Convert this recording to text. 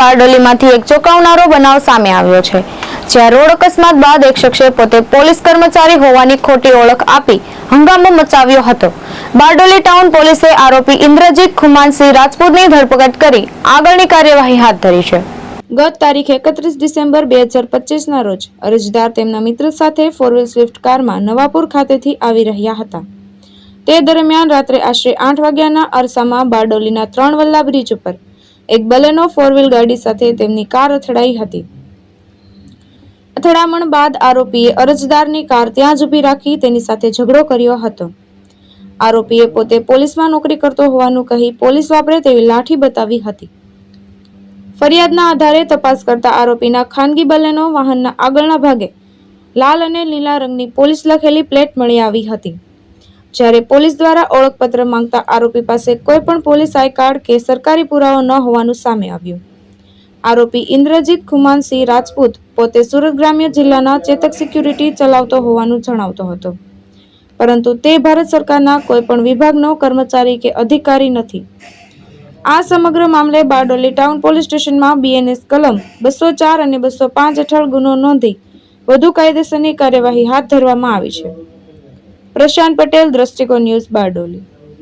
બારડોલીમાંથી એક ચોંકાવનારો બનાવ સામે આવ્યો છે, જ્યાં રોડ અકસ્માત બાદ એક શખ્સે પોતે પોલીસ કર્મચારી હોવાની ખોટી ઓળખ આપી હંગામો મચાવ્યો હતો. બારડોલી ટાઉન પોલીસે આરોપી ઇન્દ્રજીત ખુમાનસિંહ રાજપૂતની ધરપકડ કરી આગળની કાર્યવાહી હાથ ધરી છે. ગત તારીખ એકત્રીસ ડિસેમ્બર બે હજાર પચીસના રોજ અરજદાર તેમના મિત્ર સાથે ફોર વ્હીલ સ્વિફ્ટ કારમાં નવાપુર ખાતેથી આવી રહ્યા હતા. તે દરમિયાન રાત્રે આશરે આઠ વાગ્યાના અરસામાં બારડોલીના ત્રણ વલ્લા બ્રિજ ઉપર એક બલેનો ફોર વ્હીલ ગાડી સાથે તેમની કાર અથડાઈ હતી. અથડામણ બાદ આરોપીએ અરજદારની કાર ત્યાં જ ઊભી રાખી તેની સાથે ઝઘડો કર્યો હતો. આરોપીએ પોતે પોલીસમાં નોકરી કરતો હોવાનું કહી પોલીસ વાપરે તેવી લાઠી બતાવી હતી. ફરિયાદના આધારે તપાસ કરતા આરોપીના ખાનગી બલેનો વાહનના આગળના ભાગે લાલ અને લીલા રંગની પોલીસ લખેલી પ્લેટ મળી આવી હતી. જ્યારે પોલીસ દ્વારા ઓળખપત્ર માંગતા આરોપી પાસે કોઈ પણ પોલીસ આઈ કાર્ડ કે સરકારી પુરાવો ન હોવાનું સામે આવ્યું. આરોપી ઇન્દ્રજીત ખુમાનસિંહ રાજપૂત પોતે સુરત ગ્રામ્ય જિલ્લાના ચેતક સિક્યુરિટી ચલાવતો હોવાનું જણાવતો હતો. પરંતુ તે ભારત સરકારના કોઈ પણ વિભાગનો કર્મચારી કે અધિકારી નથી. આ સમગ્ર મામલે બારડોલી ટાઉન પોલીસ સ્ટેશનમાં બીએનએસ કલમ બસો ચાર અને બસો પાંચ હેઠળ ગુનો નોંધી વધુ કાયદેસરની કાર્યવાહી હાથ ધરવામાં આવી છે. પ્રશાંત પટેલ દ્રષ્ટિકોણ ન્યૂઝ બારડોલી.